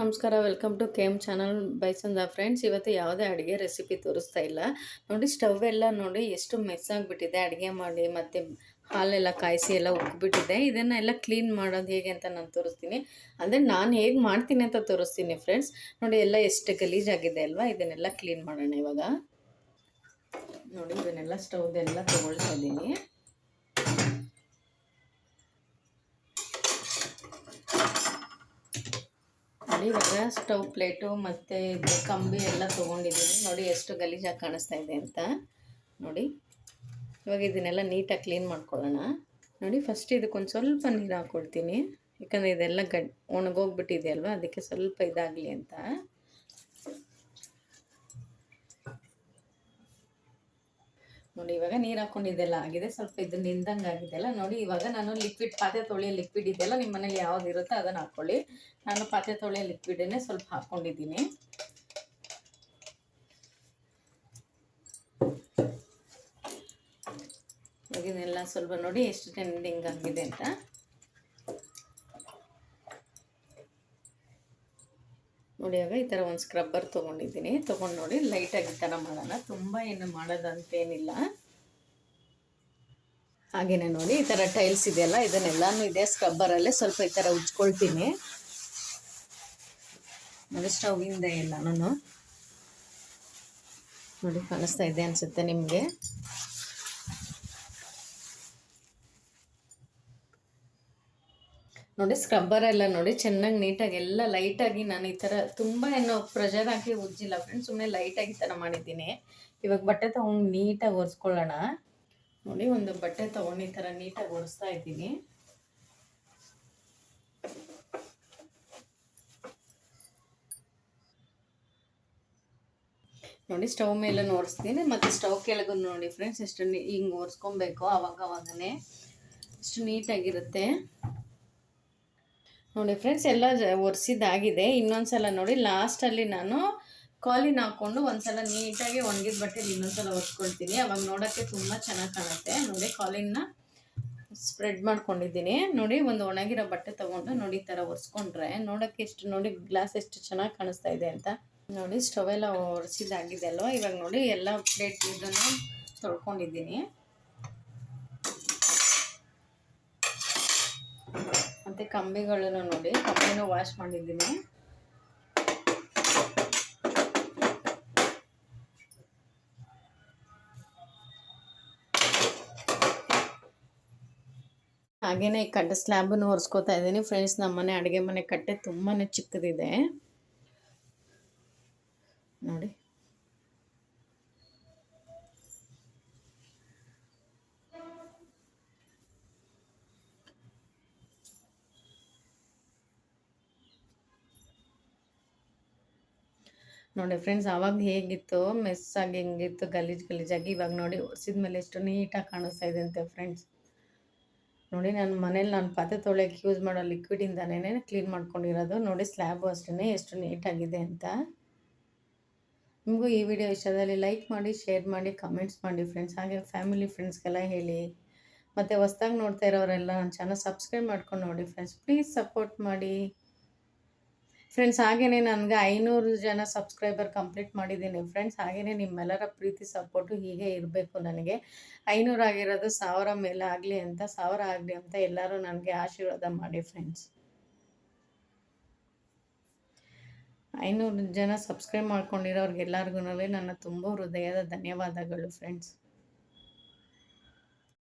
ನಮಸ್ಕಾರ, welcome to K M channel ಬೈಸಂದ friends. ಇವತ್ತು ಯಾವುದೇ ಅಡುಗೆ ರೆಸಿಪಿ ತೋರಿಸ್ತಾ ಇಲ್ಲ. ನೋಡಿ, ಸ್ಟವ್ ಎಲ್ಲ ನೋಡಿ ಎಷ್ಟು ಮೆಸ್ ಆಗಿಬಿಟ್ಟಿದೆ. ಅಡುಗೆ ಮಾಡಿ ಮತ್ತು ಹಾಲೆಲ್ಲ ಕಾಯಿಸಿ ಎಲ್ಲ ಉಕ್ಬಿಟ್ಟಿದೆ. ಇದನ್ನೆಲ್ಲ ಕ್ಲೀನ್ ಮಾಡೋದು ಹೇಗೆ ಅಂತ ನಾನು ತೋರಿಸ್ತೀನಿ. ಅಂದರೆ ನಾನು ಹೇಗೆ ಮಾಡ್ತೀನಿ ಅಂತ ತೋರಿಸ್ತೀನಿ ಫ್ರೆಂಡ್ಸ್. ನೋಡಿ, ಎಲ್ಲ ಎಷ್ಟು ಗಲೀಜಾಗಿದೆ ಅಲ್ವಾ? ಇದನ್ನೆಲ್ಲ ಕ್ಲೀನ್ ಮಾಡೋಣ ಇವಾಗ. ನೋಡಿ, ಇದನ್ನೆಲ್ಲ ಸ್ಟವ್ದೆಲ್ಲ ತೊಗೊಳ್ತಾ ಇದ್ದೀನಿ ನೋಡಿ ಇವಾಗ ಸ್ಟವ್ ಪ್ಲೇಟು ಮತ್ತು ಇದು ಕಂಬಿ ಎಲ್ಲ ತೊಗೊಂಡಿದ್ದೀನಿ. ನೋಡಿ ಎಷ್ಟು ಗಲೀಜಾಗಿ ಕಾಣಿಸ್ತಾ ಇದೆ ಅಂತ. ನೋಡಿ, ಇವಾಗ ಇದನ್ನೆಲ್ಲ ನೀಟಾಗಿ ಕ್ಲೀನ್ ಮಾಡ್ಕೊಳ್ಳೋಣ. ನೋಡಿ ಫಸ್ಟ್ ಇದಕ್ಕೊಂದು ಸ್ವಲ್ಪ ನೀರು ಹಾಕ್ಕೊಳ್ತೀನಿ ಯಾಕಂದರೆ ಇದೆಲ್ಲ ಗಡ್ ಒಣಗೋಗ್ಬಿಟ್ಟಿದೆ ಅಲ್ವಾ? ಅದಕ್ಕೆ ಸ್ವಲ್ಪ ಇದಾಗಲಿ ಅಂತ ನೋಡಿ ಇವಾಗ ನೀರು ಹಾಕೊಂಡಿದ್ದೆಲ್ಲ ಆಗಿದೆ. ಸ್ವಲ್ಪ ಇದು ನಿಂದಂಗೆ ಆಗಿದೆಲ್ಲ ನೋಡಿ, ಇವಾಗ ನಾನು ಲಿಕ್ವಿಡ್ ಪಾತ್ರೆ ತೊಳೆಯೋ ಲಿಕ್ವಿಡ್ ಇದೆಯಲ್ಲ ನಿಮ್ಮ ಮನೇಲಿ ಯಾವ್ದು ಇರುತ್ತೋ ಅದನ್ನು ಹಾಕ್ಕೊಳ್ಳಿ ನಾನು ಪಾತ್ರೆ ತೊಳೆಯೋ ಲಿಕ್ವಿಡನ್ನೇ ಸ್ವಲ್ಪ ಹಾಕ್ಕೊಂಡಿದ್ದೀನಿ ಇದನ್ನೆಲ್ಲ ಸ್ವಲ್ಪ ನೋಡಿ ಎಷ್ಟು ಟೆಂಡಿಂಗ್ ಆಗಿದೆ ಅಂತ. ನೋಡಿ ಆಗ ಈ ಥರ ಒಂದು ಸ್ಕ್ರಬ್ಬರ್ ತೊಗೊಂಡಿದ್ದೀನಿ. ತೊಗೊಂಡು ನೋಡಿ ಲೈಟಾಗಿ ಈ ಥರ ಮಾಡೋಣ. ತುಂಬ ಏನು ಮಾಡೋದಂತೇನಿಲ್ಲ. ಹಾಗೆಯೇ ನೋಡಿ, ಈ ಥರ ಟೈಲ್ಸ್ ಇದೆಯಲ್ಲ, ಇದನ್ನೆಲ್ಲನೂ ಇದೆ. ಸ್ಕ್ರಬ್ಬರಲ್ಲೇ ಸ್ವಲ್ಪ ಈ ಥರ ಉಜ್ಕೊಳ್ತೀನಿ. ನೋಡಿ ಇಲ್ಲ ನಾನು ನೋಡಿ, ಕಾಣಿಸ್ತಾ ಇದೆ ಅನಿಸುತ್ತೆ ನಿಮಗೆ. ನೋಡಿ ಸ್ಕ್ರಬ್ಬರ್ ಎಲ್ಲ ನೋಡಿ, ಚೆನ್ನಾಗಿ ನೀಟಾಗಿ ಎಲ್ಲ ಲೈಟಾಗಿ ನಾನು ಈ ಥರ ತುಂಬ ಏನು ಪ್ರೆಷರ್ ಹಾಕಿ ಉಜ್ಜಿಲ್ಲ. ಫ್ರೆಂಡ್ಸ್ ಸುಮ್ಮನೆ ಲೈಟಾಗಿ ಈ ಥರ ಮಾಡಿದ್ದೀನಿ. ಇವಾಗ ಬಟ್ಟೆ ತಗೊಂಡು ನೀಟಾಗಿ ಒರೆಸ್ಕೊಳ್ಳೋಣ. ನೋಡಿ, ಒಂದು ಬಟ್ಟೆ ತೊಗೊಂಡು ಈ ಥರ ನೀಟಾಗಿ ಒರೆಸ್ತಾ ಇದ್ದೀನಿ. ನೋಡಿ, ಸ್ಟವ್ ಮೇಲೆ ಒರೆಸ್ತೀನಿ. ಮತ್ತು ಸ್ಟವ್ ಕೆಳಗೂ ನೋಡಿ ಫ್ರೆಂಡ್ಸ್ ಎಷ್ಟು ಹಿಂಗೆ ಒರೆಸ್ಕೊಬೇಕು ಅವಾಗ ಅವಾಗನೇ. ಎಷ್ಟು ನೀಟಾಗಿರುತ್ತೆ. ನೋಡಿ ಫ್ರೆಂಡ್ಸ್ ಎಲ್ಲ ಒರೆಸಿದ್ದಾಗಿದೆ. ಇನ್ನೊಂದ್ಸಲ ನೋಡಿ ಲಾಸ್ಟಲ್ಲಿ ನಾನು ಕಾಲಿನ ಹಾಕ್ಕೊಂಡು ಒಂದ್ಸಲ ನೀಟಾಗಿ ಒಣಗಿದ ಬಟ್ಟೆಲಿ ಇನ್ನೊಂದ್ಸಲ ಒರ್ಸ್ಕೊಳ್ತೀನಿ. ಅವಾಗ ನೋಡೋಕ್ಕೆ ತುಂಬ ಚೆನ್ನಾಗಿ ಕಾಣುತ್ತೆ. ನೋಡಿ ಕಾಲಿನ ಸ್ಪ್ರೆಡ್ ಮಾಡ್ಕೊಂಡಿದ್ದೀನಿ. ನೋಡಿ, ಒಂದು ಒಣಗಿರೋ ಬಟ್ಟೆ ತೊಗೊಂಡು ನೋಡಿ ಈ ಥರ ಒರೆಸ್ಕೊಂಡ್ರೆ. ನೋಡೋಕ್ಕೆ ಎಷ್ಟು, ನೋಡಿ ಗ್ಲಾಸ್ ಎಷ್ಟು ಚೆನ್ನಾಗಿ ಕಾಣಿಸ್ತಾ ಇದೆ ಅಂತ. ನೋಡಿ ಸ್ಟವ್ ಎಲ್ಲ ಒರೆಸಿದಾಗಿದೆ ಅಲ್ವಾ? ಇವಾಗ ನೋಡಿ, ಎಲ್ಲ ಪ್ಲೇಟ್ ಇದನ್ನು ತೊಳ್ಕೊಂಡಿದ್ದೀನಿ. ಮತ್ತು ಕಂಬಿಗಳನ್ನು ನೋಡಿ, ಕಂಬಿನೂ ವಾಶ್ ಮಾಡಿದ್ದೀನಿ. ಹಾಗೇನೆ ಕಡ್ಡೆ ಸ್ಲ್ಯಾಬನ್ನು ಒರೆಸ್ಕೋತಾ ಇದ್ದೀನಿ. ಫ್ರೆಂಡ್ಸ್, ನಮ್ಮ ಮನೆ ಅಡುಗೆ ಮನೆ ಕಟ್ಟೆ ತುಂಬಾ ಚಿಕ್ಕದಿದೆ. ನೋಡಿ. ನೋಡಿ ಫ್ರೆಂಡ್ಸ್, ಆವಾಗ ಹೇಗಿತ್ತು? ಮೆಸ್ಸಾಗಿ ಹೆಂಗಿತ್ತು? ಗಲೀಜು ಗಲೀಜಾಗಿ ಇವಾಗ ನೋಡಿ ಒರೆಸಿದ ಮೇಲೆ ಎಷ್ಟು ನೀಟಾಗಿ ಕಾಣಿಸ್ತಾ ಇದೆ ಅಂತೆ ಫ್ರೆಂಡ್ಸ್. ನೋಡಿ ನನ್ನ ಮನೇಲಿ ನಾನು ಪಾತ್ರೆ ತೊಳೆಯೋಕ್ಕೆ ಯೂಸ್ ಮಾಡೋ ಲಿಕ್ವಿಡಿಂದನೇ ಕ್ಲೀನ್ ಮಾಡ್ಕೊಂಡಿರೋದು. ನೋಡಿ ಸ್ಲ್ಯಾಬು ಅಷ್ಟೇ ಎಷ್ಟು ನೀಟಾಗಿದೆ ಅಂತ. ನಿಮಗೂ ಈ ವಿಡಿಯೋ ಇಷ್ಟದಲ್ಲಿ ಲೈಕ್ ಮಾಡಿ ಶೇರ್ ಮಾಡಿ ಕಮೆಂಟ್ಸ್ ಮಾಡಿ ಫ್ರೆಂಡ್ಸ್ ಹಾಗೆ ಫ್ಯಾಮಿಲಿ ಫ್ರೆಂಡ್ಸ್ಗೆಲ್ಲ ಹೇಳಿ. ಮತ್ತು ಹೊಸ್ದಾಗಿ ನೋಡ್ತಾ ಇರೋರೆಲ್ಲ ನನ್ನ ಚಾನಲ್ ಸಬ್ಸ್ಕ್ರೈಬ್ ಮಾಡ್ಕೊಂಡು ನೋಡಿ ಫ್ರೆಂಡ್ಸ್ ಪ್ಲೀಸ್ ಸಪೋರ್ಟ್ ಮಾಡಿ. ಫ್ರೆಂಡ್ಸ್ ಹಾಗೆಯೇ ನನಗೆ ಐನೂರು ಜನ ಸಬ್ಸ್ಕ್ರೈಬರ್ ಕಂಪ್ಲೀಟ್ ಮಾಡಿದ್ದೀನಿ. ಫ್ರೆಂಡ್ಸ್ ಹಾಗೆಯೇ ನಿಮ್ಮೆಲ್ಲರ ಪ್ರೀತಿ ಸಪೋರ್ಟು ಹೀಗೆ ಇರಬೇಕು ನನಗೆ. ಐನೂರು ಆಗಿರೋದು ಸಾವಿರ ಮೇಲೆ ಆಗಲಿ ಅಂತ, ಸಾವಿರ ಆಗಲಿ ಅಂತ ಎಲ್ಲರೂ ನನಗೆ ಆಶೀರ್ವಾದ ಮಾಡಿ ಫ್ರೆಂಡ್ಸ್ ಐನೂರು ಜನ ಸಬ್ಸ್ಕ್ರೈಬ್ ಮಾಡ್ಕೊಂಡಿರೋರ್ಗೆಲ್ಲರಿಗೂ ನನ್ನ ತುಂಬ ಹೃದಯದ ಧನ್ಯವಾದಗಳು ಫ್ರೆಂಡ್ಸ್